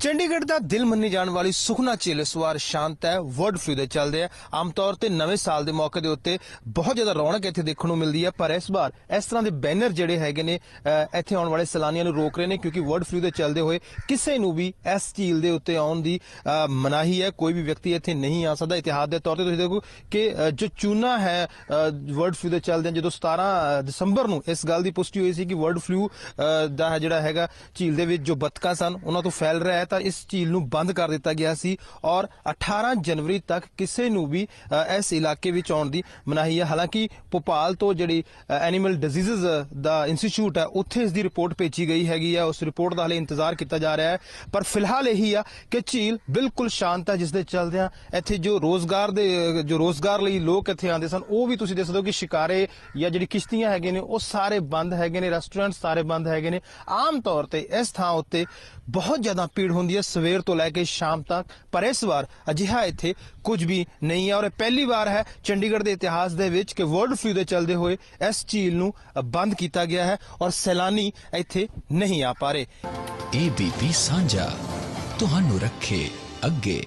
ਚੰਡੀਗੜ੍ਹ ਦਾ ਦਿਲ ਮੰਨੀ ਜਾਣ ਵਾਲੀ ਸੁਖਨਾ ਝੀਲ ਇਸ ਵਾਰ ਸ਼ਾਂਤ ਹੈ, ਵਰਡ ਫਲੂ ਦੇ ਚੱਲਦੇ ਆ। ਆਮ ਤੌਰ ਤੇ ਨਵੇਂ ਸਾਲ ਦੇ ਮੌਕੇ ਦੇ ਉੱਤੇ ਬਹੁਤ ਜ਼ਿਆਦਾ ਰੌਣਕ ਇੱਥੇ ਦੇਖਣ ਨੂੰ ਮਿਲਦੀ ਹੈ, ਪਰ ਇਸ ਵਾਰ ਇਸ ਤਰ੍ਹਾਂ ਦੇ ਬੈਨਰ ਜਿਹੜੇ ਹੈਗੇ ਨੇ ਇੱਥੇ ਆਉਣ ਵਾਲੇ ਸੈਲਾਨੀਆਂ ਨੂੰ ਰੋਕ ਰਹੇ ਨੇ ਕਿਉਂਕਿ ਵਰਡ ਫਲੂ ਦੇ ਚੱਲਦੇ ਹੋਏ ਕਿਸੇ ਨੂੰ ਵੀ ਇਸ ਝੀਲ ਦੇ ਉੱਤੇ ਆਉਣ ਦੀ ਮਨਾਹੀ ਹੈ। ਕੋਈ ਵੀ ਵਿਅਕਤੀ ਇੱਥੇ ਨਹੀਂ ਆ ਸਕਦਾ। ਇਤਿਹਾਸ ਦੇ ਤੌਰ ਤੇ ਤੁਸੀਂ ਦੇਖੋ ਕਿ ਜੋ ਚੂਨਾ ਹੈ ਵਰਡ ਫਲੂ ਦੇ ਚੱਲਦੇ ਜਦੋਂ 17 ਦਸੰਬਰ ਨੂੰ ਇਸ ਗੱਲ ਦੀ ਪੁਸ਼ਟੀ ਹੋਈ ਸੀ ਕਿ ਵਰਡ ਫਲੂ ਦਾ ਜਿਹੜਾ ਹੈਗਾ ਝੀਲ ਦੇ ਵਿੱਚ ਜੋ ਬਤਕਾਂ ਸਨ, ਉਹਨਾਂ ਤੋਂ ਫੈਲ ਰਿਹਾ ਹੈ ਤਾਂ ਇਸ ਝੀਲ ਨੂੰ ਬੰਦ ਕਰ ਦਿੱਤਾ ਗਿਆ ਸੀ ਔਰ 18 ਜਨਵਰੀ ਤੱਕ ਕਿਸੇ ਨੂੰ ਵੀ ਇਸ ਇਲਾਕੇ ਵਿੱਚ ਆਉਣ ਦੀ ਮਨਾਹੀ ਹੈ। ਹਾਲਾਂਕਿ ਭੋਪਾਲ ਤੋਂ ਜਿਹੜੀ ਐਨੀਮਲ ਡਿਜ਼ੀਜ਼ਸ ਦਾ ਇੰਸਟੀਚਿਊਟ ਹੈ, ਉੱਥੇ ਇਸ ਦੀ ਰਿਪੋਰਟ ਭੇਜੀ ਗਈ ਹੈਗੀ ਹੈ। ਉਸ ਰਿਪੋਰਟ ਦਾ ਹਲੇ ਇੰਤਜ਼ਾਰ ਕੀਤਾ ਜਾ ਰਿਹਾ ਹੈ। ਪਰ ਫਿਲਹਾਲ ਇਹੀ ਆ ਕਿ ਝੀਲ ਬਿਲਕੁਲ ਸ਼ਾਂਤ ਹੈ, ਜਿਸ ਦੇ ਚਲਦਿਆਂ ਇੱਥੇ ਜੋ ਰੋਜ਼ਗਾਰ ਦੇ, ਜੋ ਰੋਜ਼ਗਾਰ ਲਈ ਲੋਕ ਇੱਥੇ ਆਉਂਦੇ ਸਨ, ਉਹ ਵੀ ਤੁਸੀਂ ਦੇਖ ਸਕਦੇ ਹੋ ਕਿ ਸ਼ਿਕਾਰੇ ਜਾਂ ਜਿਹੜੀ ਕਿਸ਼ਤੀਆਂ ਹੈਗੇ ਨੇ, ਉਹ ਸਾਰੇ ਬੰਦ ਹੈਗੇ ਨੇ, ਰੈਸਟੋਰੈਂਟ ਸਾਰੇ ਬੰਦ ਹੈਗੇ ਨੇ। ਆਮ ਤੌਰ ਤੇ ਇਸ ਥਾਂ ਉੱਤੇ ਬਹੁਤ ਜ਼ਿਆਦਾ ਭੀੜ ਹੁੰਦੀ ਹੈ ਸਵੇਰ ਤੋਂ ਲੈ ਕੇ ਸ਼ਾਮ ਤੱਕ। ਪਰ ਇਸ ਵਾਰ ਅਜਿਹਾ ਇੱਥੇ ਕੁਝ ਵੀ ਨਹੀਂ ਹੈ ਔਰ ਇਹ ਪਹਿਲੀ ਵਾਰ ਹੈ ਚੰਡੀਗੜ੍ਹ ਦੇ ਇਤਿਹਾਸ ਦੇ ਵਿੱਚ ਕਿ ਵਰਲਡ ਫਲੂ ਦੇ ਚੱਲਦੇ ਹੋਏ ਇਸ ਝੀਲ ਨੂੰ ਬੰਦ ਕੀਤਾ ਗਿਆ ਹੈ ਔਰ ਸੈਲਾਨੀ ਇੱਥੇ ਨਹੀਂ ਆ ਪਾ ਰਹੇ। ਏਬੀਪੀ ਸਾਂਝਾ। ਤੁਹਾਨੂੰ ਰੱਖੇ ਅੱਗੇ।